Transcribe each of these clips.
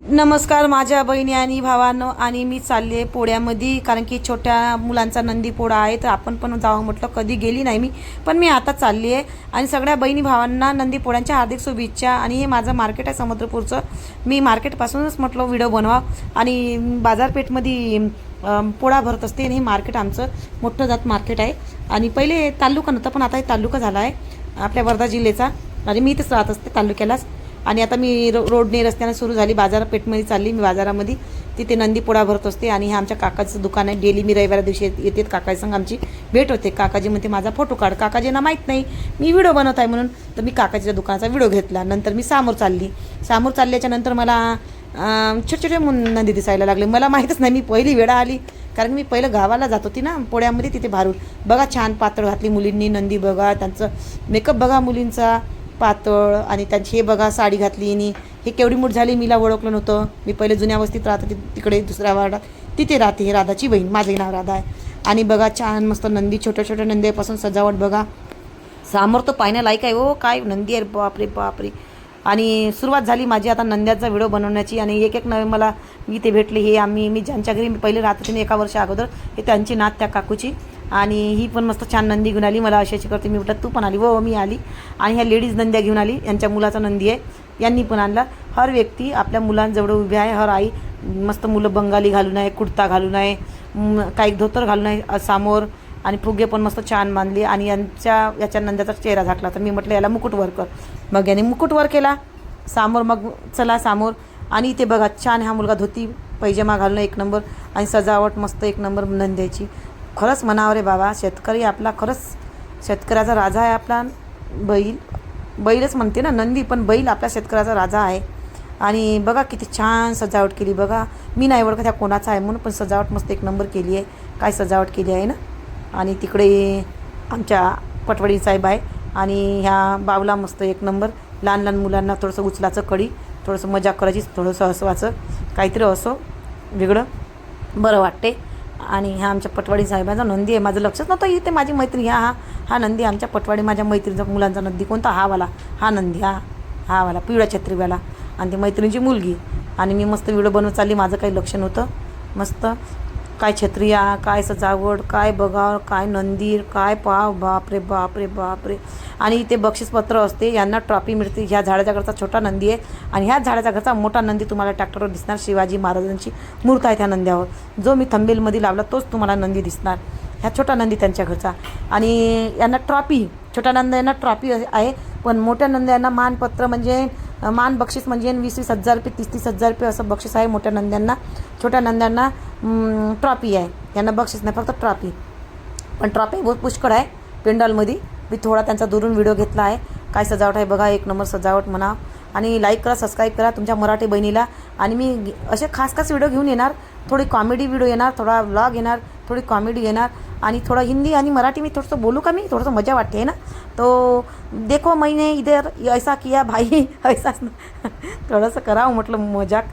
नमस्कार माझ्या बहिणी आणि भावांनो आणि मी चालली आहे पोळ्यामध्ये कारण की छोट्या मुलांचा नंदी पोळा आहे तर आपण पण जावं म्हटलं कधी गेली नाही मी पण मी आता चालली आहे आणि सगळ्या बहिणी भावांना नंदी पोळ्यांच्या हार्दिक शुभेच्छा आणि हे माझं मार्केट आहे समुद्रपूरचं. मी मार्केटपासूनच म्हटलं व्हिडिओ बनवा आणि बाजारपेठमध्ये पोळा भरत असते आणि हे मार्केट आमचं मोठं जात मार्केट आहे. आणि पहिले तालुका नव्हतं पण आता हे तालुका झाला आहे आपल्या वर्धा जिल्ह्याचा. आणि मी इथेच राहत असते तालुक्यालाच. आणि आता मी रो रोडने रस्त्याने सुरू झाली बाजारपेठमध्ये चालली मी बाजारामध्ये. तिथे नंदी पोळा भरत असते आणि हे आमच्या काकाचं दुकान आहे. डेली मी रविवार दिवशी येत- येते संग. आमची भेट होते. काकाजी म्हणते माझा फोटो काढ. काकाजींना माहीत नाही मी व्हिडिओ बनवत आहे म्हणून. तर मी काकाच्या दुकानाचा व्हिडिओ घेतला. नंतर मी सामोर चालली. सामोर चालल्याच्या नंतर मला छोटे छोटे नंदी दिसायला लागले. मला माहीतच नाही मी पहिली वेळा आली. कारण मी पहिलं गावाला जात होती ना पोळ्यामध्ये तिथे भारून बघा छान पातळ घातली मुलींनी नंदी बघा त्यांचं मेकअप बघा मुलींचा. पातळ आणि त्यांची हे बघा साडी घातली आणि हे केवढी मूठ झाली मीला ओळखलं नव्हतं. मी पहिले जुन्या वस्तीत राहते तिकडे दुसऱ्या वार्डात तिथे राहते हे राधाची बहीण माझे नाव राधा आहे. आणि बघा छान मस्त नंदी छोट्या छोट्या नंदीपासून सजावट बघा. सामोर तर पाहण्यालायक आहे हो. काय नंदी आहे बापरे बापरे. आणि सुरुवात झाली माझी आता नंद्याचा व्हिडिओ बनवण्याची. आणि एक एक नवे मला इथे भेटले हे आम्ही मी ज्यांच्या घरी मी पहिले राहत होते एका वर्षा अगोदर हे त्यांची नात त्या काकूची. आणि ही पण मस्त छान नंदी घेऊन आली. मला अशी अशी करते. मी म्हटलं तू पण आली हो मी आली. आणि ह्या लेडीज नंद्या घेऊन आली. यांच्या मुलाचा नंदी आहे. यांनी पण आणला. हर व्यक्ती आपल्या मुलांजवळ उभी आहे. हर आई मस्त मुलं बंगाली घालून आहे कुर्ता घालून आहे काही धोतर घालून आहे समोर. आणि फुगे पण मस्त छान बांधले. आणि यांच्या याच्या नंद्याचा चेहरा झाकला तर मी म्हटलं याला मुकुटवर कर. मग याने मुकुटवर केला. समोर मग चला समोर. आणि इथे बघा छान हा मुलगा धोती पैजामा घालणं एक नंबर. आणि सजावट मस्त एक नंबर नंद्याची. खरंच म्हणावं रे बाबा शेतकरी आपला खरंच शेतकऱ्याचा राजा आहे आपला. बैल बैलच म्हणते ना नंदी पण बैल आपल्या शेतकऱ्याचा राजा आहे. आणि बघा किती छान सजावट केली बघा. मी नाही ओळखत ह्या कोणाचा आहे म्हणून पण सजावट मस्त एक नंबर केली आहे. काय सजावट केली आहे ना? आणि तिकडे आमच्या पटवडी साहेब आहे. आणि ह्या बावला मस्त एक नंबर. लहान लहान मुलांना थोडंसं उचलाचं कडी थोडंसं मजा करायची थोडंसं हसवाचं. काहीतरी असो वेगळं. बरं वाटते आणि ह्या आमच्या पटवाडी साहेबांचा नंदी आहे. माझं लक्षच नव्हतं इथे माझी मैत्री ह्या हा हा नंदी आमच्या पटवाडी माझ्या मैत्रिणीचा मुलांचा नंदी कोणता? हा वाला. हा नंदी हा हा वाला पिवळ्या छत्रीवाला. आणि ती मैत्रिणीची मुलगी. आणि मी मस्त व्हिडिओ बनवत चालली. माझं काही लक्ष नव्हतं. मस्त. काय छत्रिया काय सजावट काय बघाव काय नंदीर काय पाव बापरे बापरे बापरे. आणि इथे बक्षीसपत्र असते यांना ट्रॉफी मिळते. ह्या झाडाच्या घरचा छोटा नंदी आहे आणि ह्या झाडाच्या घरचा मोठा नंदी तुम्हाला ट्रॅक्टरवर दिसणार. शिवाजी महाराजांची मूर्त आहे त्या नंद्यावर. जो मी थंबेलमध्ये लावला तोच तुम्हाला नंदी दिसणार. ह्या छोटा नंदी त्यांच्या घरचा. आणि यांना ट्रॉफी छोट्या नंद यांना ट्रॉफी आहे पण मोठ्या नंद यांना मानपत्र म्हणजे मान बक्षीस म्हणजे वीस वीस हजार रुपये तीस तीस हजार रुपये असं बक्षीस आहे मोठ्या नंद्यांना. छोट्या नंद्यांना ट्रॉफी आहे. यांना बक्षीस नाही फक्त ट्रॉफी. पण ट्रॉफी बहुत पुष्कळ आहे पेंडॉलमध्ये. मी थोडा त्यांचा दुरून व्हिडिओ घेतला आहे. काय सजावट आहे बघा एक नंबर सजावट म्हणा. आणि लाईक करा सबस्क्राईब करा तुमच्या मराठी बहिणीला. आणि मी असे खास खास व्हिडिओ घेऊन येणार. थोडी कॉमेडी व्हिडिओ येणार थोडा व्लॉग येणार. थोडी कॉमेडी येणार. आणि थोडं हिंदी आणि मराठी मी थोडंसं बोलू का मी? थोडंसं मजा वाटते ना? तो देखो मैंने इधर ऐसा किया भाई ऐसा थोडंसं करावं म्हटलं मजाक.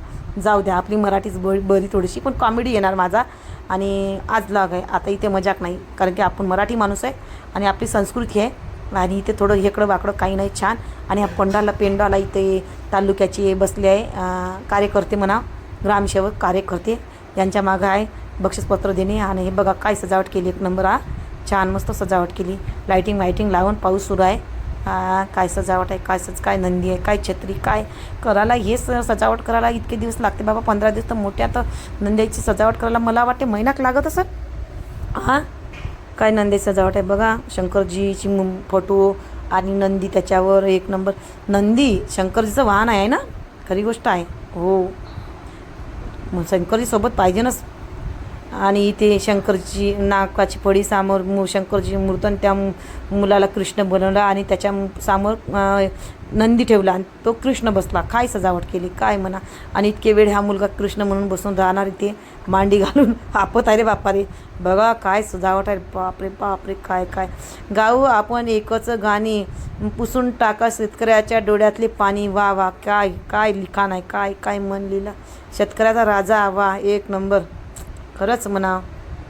जाऊ द्या आपली मराठीच ब बरी थोडीशी. पण कॉमेडी येणार माझा. आणि आज लाग आहे. आता इथे मजाक नाही. कारण की आपण मराठी माणूस आहे आणि आपली संस्कृती आहे. आणि इथे थोडं हेकडं वाकडं काही नाही छान. आणि हा पंडाला पेंडाला इथे तालुक्याचे बसले आहे कार्यकर्ते म्हणा ग्रामसेवक कार्यकर्ते यांच्या मागं आहे. बक्षीसपत्र देणे आणि हे बघा काय सजावट केली. एक नंबर हा. छान मस्त सजावट केली. लाईटिंग वाईटिंग लावून पाऊस सुरू आहे. हा, काय सजावट आहे काय सज काय नंदी आहे काय छत्री काय करायला हे स सजावट करायला इतके दिवस लागते. बाबा पंधरा दिवस तर मोठ्या तर नंद्याची सजावट करायला मला वाटते महिनाक लागत असं हां? काय नंदी सजावट आहे? बघा शंकरजीची फोटो आणि नंदी त्याच्यावर एक नंबर. नंदी शंकरजीचं वाहन आहे ना? खरी गोष्ट आहे. हो. मग शंकरजीसोबत पाहिजे ना? आणि इथे शंकरची नाकाची पडी समोर मू शंकरची मूर्त आणि त्या मुलाला कृष्ण बनवलं आणि त्याच्यासमोर नंदी ठेवला आणि तो कृष्ण बसला. काय सजावट केली काय म्हणा. आणि इतके वेळ हा मुलगा कृष्ण म्हणून बसून राहणार इथे मांडी घालून. आपत आहे रे बापा रे बघा काय सजावट आहे. बापरे बापरे काय काय. गाऊ आपण एकच गाणी पुसून टाका शेतकऱ्याच्या डोळ्यातले पाणी. वा वा काय काय लिखाण आहे. काय काय मन लिहिलं. शेतकऱ्याचा राजा वा एक नंबर. खरंच म्हणा.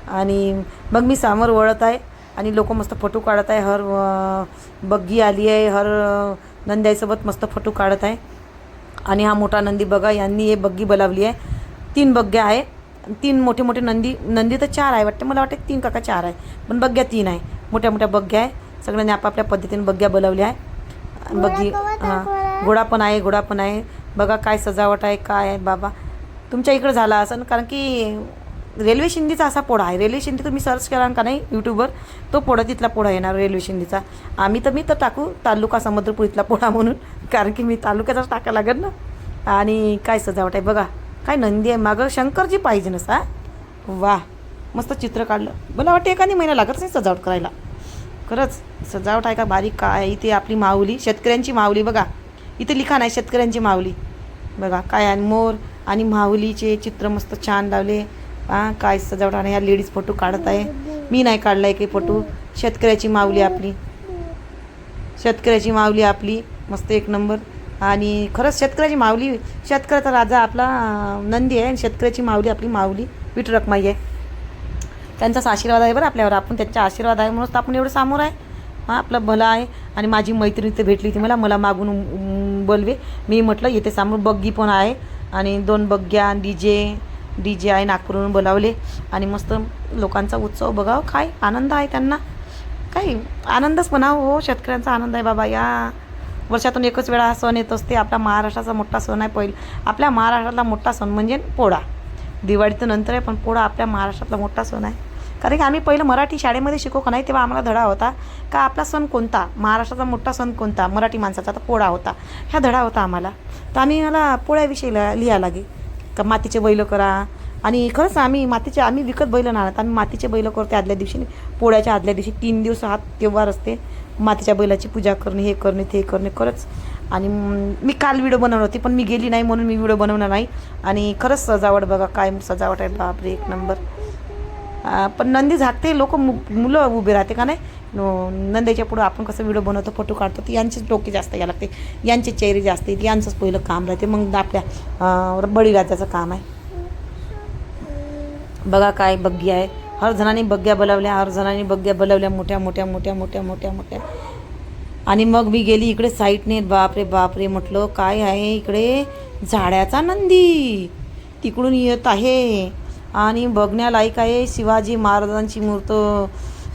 आणि मग मी समोर वळत आहे आणि लोक मस्त फोटो काढत आहे. हर बग्गी आली आहे. हर नंद्याईसोबत मस्त फोटो काढत आहे. आणि हा मोठा नंदी बघा यांनी हे बग्गी बोलावली आहे. तीन बग्ग्या आहे. तीन मोठे मोठे नंदी नंदी तर चार आहे. वाटते मला वाटते तीन काका चार आहे. पण बग्ग्या तीन आहे. मोठ्या मोठ्या बग्ग्या आहे. सगळ्यांनी आपापल्या पद्धतीने बग्ग्या बोलावल्या आहे. बग्गी हां घोडा पण आहे घोडा पण आहे. बघा काय सजावट आहे काय आहे बाबा. तुमच्या इकडं झाला असं कारण की रेल्वे शिंदीचा असा पोळा आहे. रेल्वे शिंदी तुम्ही सर्च कराल का नाही यूट्यूबवर तो पोळा तिथला पोळा येणार रेल्वे शिंदीचा. आम्ही तर मी तर टाकू तालुका समुद्रपूर इथला पोळा म्हणून कारण की मी तालुक्याचाच टाकायला लागेल ना. आणि काय सजावट आहे बघा. काय नंदी आहे मागं शंकरजी पाहिजे नसा वा मस्त चित्र काढलं. मला वाटतं एखादी महिना लागत नाही सजावट करायला. खरंच सजावट आहे का बारीक? काय? आहे इथे आपली माऊली शेतकऱ्यांची माऊली बघा. इथे लिखाण आहे शेतकऱ्यांची माऊली. बघा काय आणि मोर आणि माऊलीचे चित्र मस्त छान लावले. हां काय सजावट आणि ह्या लेडीज फोटो काढत आहे. मी नाही काढला आहे काही फोटो शेतकऱ्याची माऊली आपली. शेतकऱ्याची माऊली आपली. मस्त एक नंबर आणि खरंच शेतकऱ्याची माऊली शेतकऱ्याचा राजा आपला नंदी आहे. आणि शेतकऱ्याची माऊली आपली माऊली विठुरखमाई आहे. त्यांचाच आशीर्वाद आहे बरं आपल्यावर. आपण त्यांचा आशीर्वाद आहे म्हणूनच तर आपण एवढं समोर आहे. हां आपलं भलं आहे. आणि माझी मैत्रिणी तर भेटली होती मला. मला मागून बोलवे. मी म्हटलं येथे समोर बग्गी पण आहे. आणि दोन बग्ग्या डी जे डी जे आहे नागपूरवरून बोलावले. आणि मस्त लोकांचा उत्सव बघावं. काय आनंद आहे त्यांना. काही आनंदच म्हणा हो शेतकऱ्यांचा आनंद आहे बाबा. या वर्षातून एकच वेळा हा सण येत असते. आपला महाराष्ट्राचा मोठा सण आहे पहिला. आपल्या महाराष्ट्रातला मोठा सण म्हणजे पोळा. दिवाळी तर नंतर आहे पण पोळा आपल्या महाराष्ट्रातला मोठा सण आहे. कारण की आम्ही पहिलं मराठी शाळेमध्ये शिकू का नाही तेव्हा आम्हाला धडा होता. का आपला सण कोणता? महाराष्ट्राचा मोठा सण कोणता? मराठी माणसाचा तर पोळा होता. ह्या धडा होता आम्हाला. तर आम्ही मला पोळ्याविषयी लिहा लिहा लागे का मातीचे बैल करा. आणि खरंच आम्ही मातीचे आम्ही विकत बैल नाही आम्ही मातीचे बैल करते आदल्या दिवशी. पोळ्याच्या आदल्या दिवशी तीन दिवस हा त्योहार असते मातीच्या बैलाची पूजा करणे हे करणे ते करणे. खरंच आणि मी काल व्हिडिओ बनवली होती पण मी गेली नाही म्हणून मी व्हिडिओ बनवणार नाही. आणि खरंच सजावट बघा काय सजावट आहे. बापरे एक नंबर. पण नंदी झाकते लोक मुलं उभे राहते का नाही? नंदीच्या पुढं आपण कसं व्हिडिओ बनवतो फोटो काढतो तर यांचीच डोके जास्त यायला लागते. यांचे चेहरे जास्त येते यांचंच पहिलं काम राहते. मग आपल्या बळीराजाचं काम आहे. बघा काय बग्गी आहे. हर जणांनी बग्ग्या बोलावल्या हर जणांनी बग्ग्या बोलावल्या मोठ्या मोठ्या मोठ्या मोठ्या मोठ्या मोठ्या. आणि मग मी गेली इकडे साईटने बापरे बापरे म्हटलं काय आहे इकडे? झाड्याचा नंदी. तिकडून येत आहे. आणि बघण्यालायक आहे शिवाजी महाराजांची मूर्त.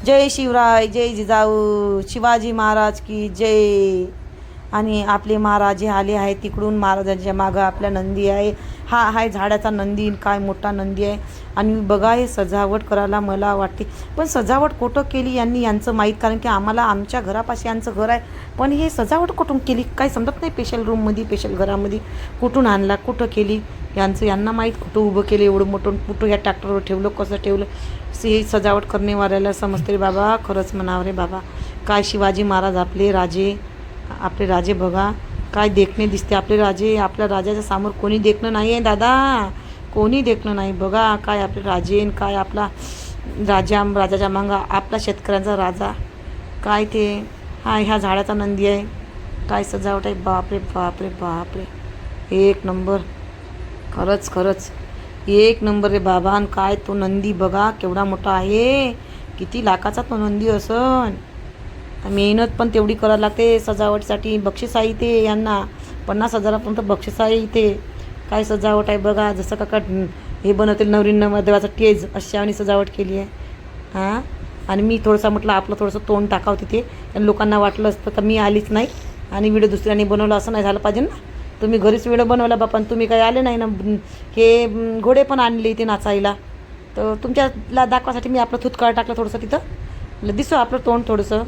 जय शिवराय जय जिजाऊ. शिवाजी महाराज की जय. आणि आपले महाराज हे आले आहे तिकडून महाराजांच्या मागं आपल्या नंदी आहे. हा आहे झाडाचा नंदी काय मोठा नंदी आहे. आणि बघा हे सजावट करायला मला वाटते. पण सजावट कुठं केली यांनी यांचं माहीत? कारण की आम्हाला आमच्या घरापाशी यांचं घर आहे. पण हे सजावट कुठून केली? काही समजत नाही स्पेशल रूममध्ये स्पेशल घरामध्ये कुठून आणला? कुठं केली? यांचं यांना माहीत कुठं उभं केलं? एवढं मोठं कुठं ह्या ट्रॅक्टरवर ठेवलं? कसं ठेवलं? हे सजावट करणेवाल्याला समजते रे बाबा. खरंच म्हणावं रे बाबा. काय शिवाजी महाराज आपले राजे आपले राजे बघा काय देखणे दिसते आपले राजे. आपल्या राजाच्या समोर कोणी देखणं नाही आहे दादा. कोणी देखणं नाही. बघा काय आपले राजे काय आपला राजा राजाच्या मांगा आपला शेतकऱ्यांचा राजा. काय ते? हा ह्या झाडाचा नंदी आहे. काय सजावट आहे? बापरे बापरे बापरे. एक नंबर. खरंच खरंच. एक नंबर रे बाबा. आणि काय तो नंदी बघा केवढा मोठा आहे. किती लाखाचा तो नंदी असन. मेहनत पण तेवढी करायला लागते. सजावटसाठी बक्षीस आहे इथे यांना. पन्नास हजारापर्यंत बक्षीस आहे इथे. काय सजावट आहे बघा. जसं का हे बनवतील नवरीन देवाचा टेज अशी आणि सजावट केली आहे. हां? आणि मी थोडंसं म्हटलं आपलं थोडंसं तोंड टाकावं तिथे. आणि लोकांना वाटलं असतं तर मी आलीच नाही. आणि व्हिडिओ दुसऱ्याने बनवलं असं नाही झालं पाहिजे ना. तुम्ही घरीच व्हिडिओ बनवला बापा पण तुम्ही काही आले नाही ना. हे घोडे पण आणले इथे नाचायला. तर तुमच्याला दाखवासाठी मी आपलं थुतकाळ टाकलं थोडंसं तिथं. दिसो आपलं तोंड थोडंसं.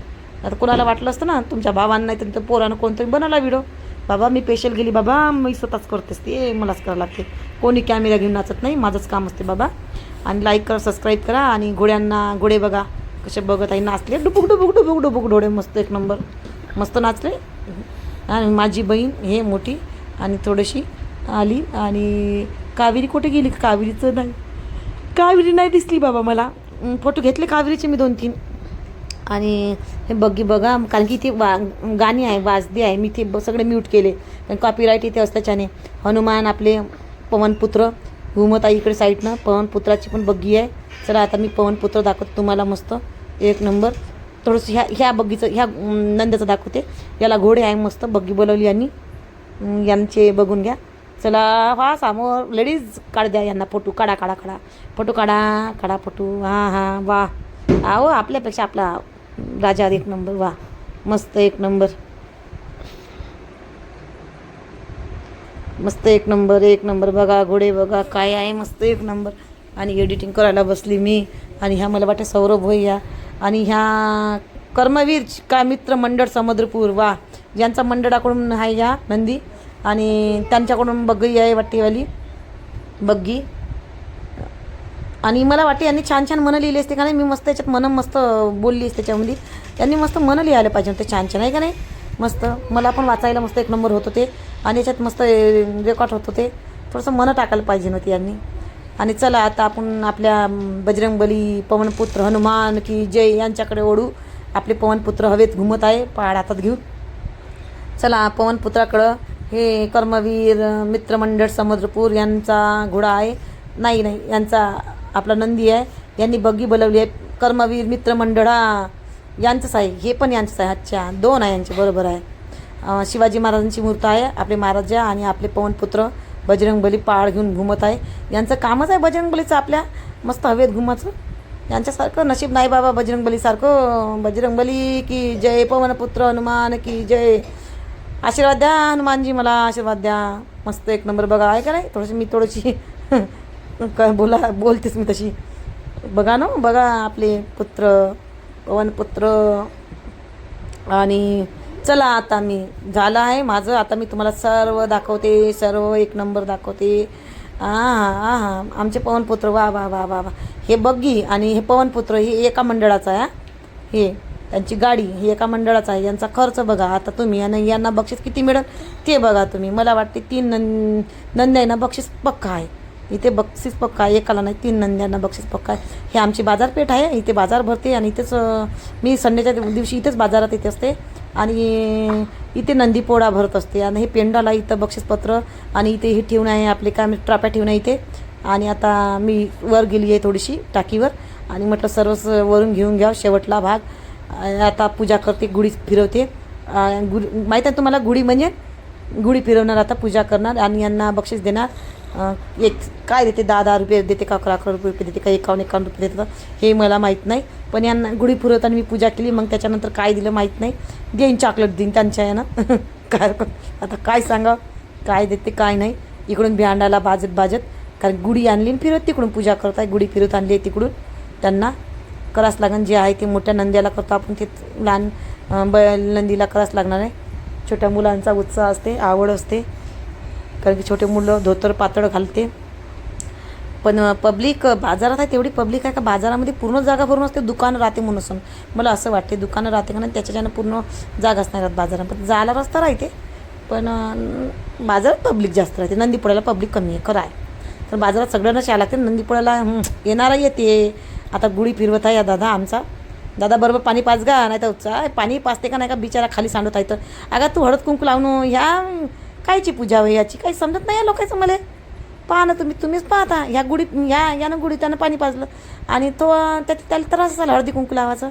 आता कोणाला वाटलं असतं ना तुमच्या भावांना नाही तर पोरानं कोणतरी बनवला व्हिडिओ बाबा मी पेशल गेली बाबा मी स्वतःच करतेस ते मलाच करावं लागते. कोणी कॅमेरा घेऊन नाचत नाही माझंच काम असते बाबा. आणि लाईक करा सबस्क्राईब करा आणि घोड्यांना घोडे बघा. कसे बघत आहे नाचले डुबुक डुबुक डुबुक डुबुक डोळे मस्त एक नंबर मस्त नाचले. आणि माझी बहीण हे मोठी आणि थोडीशी आली. आणि कावेरी कुठे गेली? कावेरीचं नाही. कावेरी नाही दिसली बाबा मला. फोटो घेतले कावेरीचे मी दोन तीन आणि हे बग्गी बघा कारण की इथे वा गाणी आहे वाजदी आहे. मी ते ब सगळे म्यूट केले. कारण कॉपीराईट इथे असल्याच्याने हनुमान आपले पवनपुत्र घुमत इकडे साईडनं पवनपुत्राची पण बग्गी आहे. चला आता मी पवनपुत्र दाखवते तुम्हाला मस्त. एक नंबर थोडंसं ह्या ह्या बग्गीचं ह्या नंद्याचं दाखवते. याला घोडे आहे मस्त बग्गी बोलवली यांनी. यांचे बघून घ्या. चला हा समोर लेडीज काढ द्या यांना फोटो. काढा काढा काढा. फोटो काढा काढा फोटो. हां हां वा. आहो आपल्यापेक्षा आपला राजा एक नंबर वा मस्त एक नंबर. मस्त एक नंबर एक नंबर बघा घोडे बघा काय आहे मस्त एक नंबर. आणि एडिटिंग करायला बसली मी. आणि ह्या मला वाटतं सौरभ भैया आणि ह्या कर्मवीर का मित्र मंडळ समुद्रपूर वा ज्यांचा मंडळाकडून आहे या नंदी. आणि त्यांच्याकडून बग्गी आहे वाटेवाली. बग्गी आणि मला वाटते यांनी छान छान मनं लिहिली असते का नाही? मी मस्त याच्यात मनं मस्त बोलली असते त्याच्यामध्ये. त्यांनी मस्त मनं लिहायला पाहिजे होते छान छान आहे का नाही? मस्त. मला पण वाचायला मस्त एक नंबर होत होते. आणि याच्यात मस्त रेकॉर्ड होत होते. थोडंसं मनं टाकायला पाहिजे नव्हती यांनी. आणि चला आता आपण आपल्या बजरंगबली पवनपुत्र हनुमान की जय यांच्याकडे ओढू. आपले पवनपुत्र हवेत घुमत आहे. पहाड हातात घेऊन चला पवनपुत्राकडं. हे कर्मवीर मित्रमंडळ समुद्रपूर यांचा घोडा आहे. नाही नाही यांचा आपला नंदी आहे यांनी बग्गी बोलवली आहे. कर्मवीर मित्रमंडळ हा. यांचंच आहे. हे पण यांचंच आहे. अच्छा दोन आहे यांचे. बरोबर आहे. शिवाजी महाराजांची मूर्त आहे. आपले महाराजा आणि आपले पवनपुत्र बजरंगबली पाळ घेऊन घुमत आहे. यांचं कामच आहे बजरंगबलीचं आपल्या मस्त हवेत घुमाचं यांच्यासारखं नशीब नाही बाबा बजरंगबलीसारखं बजरंगबली की जय पवनपुत्र हनुमान की जय. आशीर्वाद द्या हनुमानजी मला आशीर्वाद द्या. मस्त एक नंबर बघा. आहे का नाही? थोडीशी मी थोडीशी काय बोला बोलतेच मी तशी. बघा ना बघा आपले पुत्र पवनपुत्र. आणि चला आता मी झालं आहे माझं. आता मी तुम्हाला सर्व दाखवते सर्व एक नंबर दाखवते. हां हां आमचे पवनपुत्र वा वा वा वा वा. हे बग्गी आणि हे पवनपुत्र हे एका मंडळाचं आहे हे. त्यांची गाडी ही एका मंडळाचा आहे. यांचा खर्च बघा. आता तुम्ही आणि यांना बक्षीस किती मिळेल? ते बघा तुम्ही. मला वाटते तीन नं नंद्यांना बक्षीस पक्का आहे. इथे बक्षीस पक्का एकाला नाही तीन नंद्यांना बक्षीस पक्का आहे. हे आमची बाजारपेठ आहे. इथे बाजार भरते आणि इथेच मी संडेच्या दिवशी इथेच बाजारात येते असते. आणि इथे नंदीपोळा भरत असते. आणि हे पेंडाला इथं बक्षीसपत्र आणि इथे हे ठेवून आहे आपले काय ट्राप्या ठेवून आहे इथे. आणि आता मी वर गेली आहे थोडीशी टाकीवर. आणि म्हटलं सर्वच वरून घेऊन घ्या शेवटला भाग. आता पूजा करते गुढी फिरवते. गुढी माहीत आहे तुम्हाला गुढी म्हणजे? गुढी फिरवणार आता पूजा करणार आणि यांना बक्षीस देणार. एक काय देते? दहा दहा रुपये देते का? अकरा अकरा रुपये देते का? एकावन्न एकावन्न रुपये देतात हे मला माहीत नाही. पण यांना गुढी पुरवताना मी पूजा केली मग त्याच्यानंतर काय दिलं माहीत नाही. देईन चॉकलेट देईन त्यांच्या यानं. काय आता काय सांगा काय देते काय नाही. इकडून भियांडाला भाजत भाजत. कारण गुढी आणली आणि फिरत तिकडून पूजा करत आहे गुढी फिरत आणली आहे तिकडून. त्यांना करावंच लागण जे आहे ते मोठ्या नंद्याला करतो आपण. ते लहान ब नंदीला करावंच लागणार आहे. छोट्या मुलांचा उत्साह असते आवड असते. कारण की छोटे मुलं धोतर पातळ घालते. पण पब्लिक बाजारात आहे तेवढी पब्लिक आहे का बाजारामध्ये पूर्ण जागा भरून असते दुकानं राहते म्हणून असून मला असं वाटते दुकानं राहते का नाही त्याच्याच्यानं पूर्ण जागाच नाही राहत बाजारात. पण जायला रस्ता राहते पण बाजारात पब्लिक जास्त राहते. नंदीपुळ्याला पब्लिक कमी आहे खरं आहे. तर बाजारात सगळ्यांना यायला लागते नंदीपुळ्याला येणारा येते. आता गुढी फिरवत आहे या दादा आमचा. दादा बरोबर पाणी पाच गा नाही तर पाणी पाचते का नाही का बिचारा खाली सांडत आहे. तर अगं तू हळद कुंकू लावून ह्या कायची पूजा होय याची? काही समजत नाही या लोकांचं मला. पाहा ना तुम्ही तुम्हीच पाहता. ह्या गुढी ह्या यानं गुढी त्यानं पाणी पाजलं. आणि तो त्या त्याला त्रास झाला हळदी कुंकू लावायचं.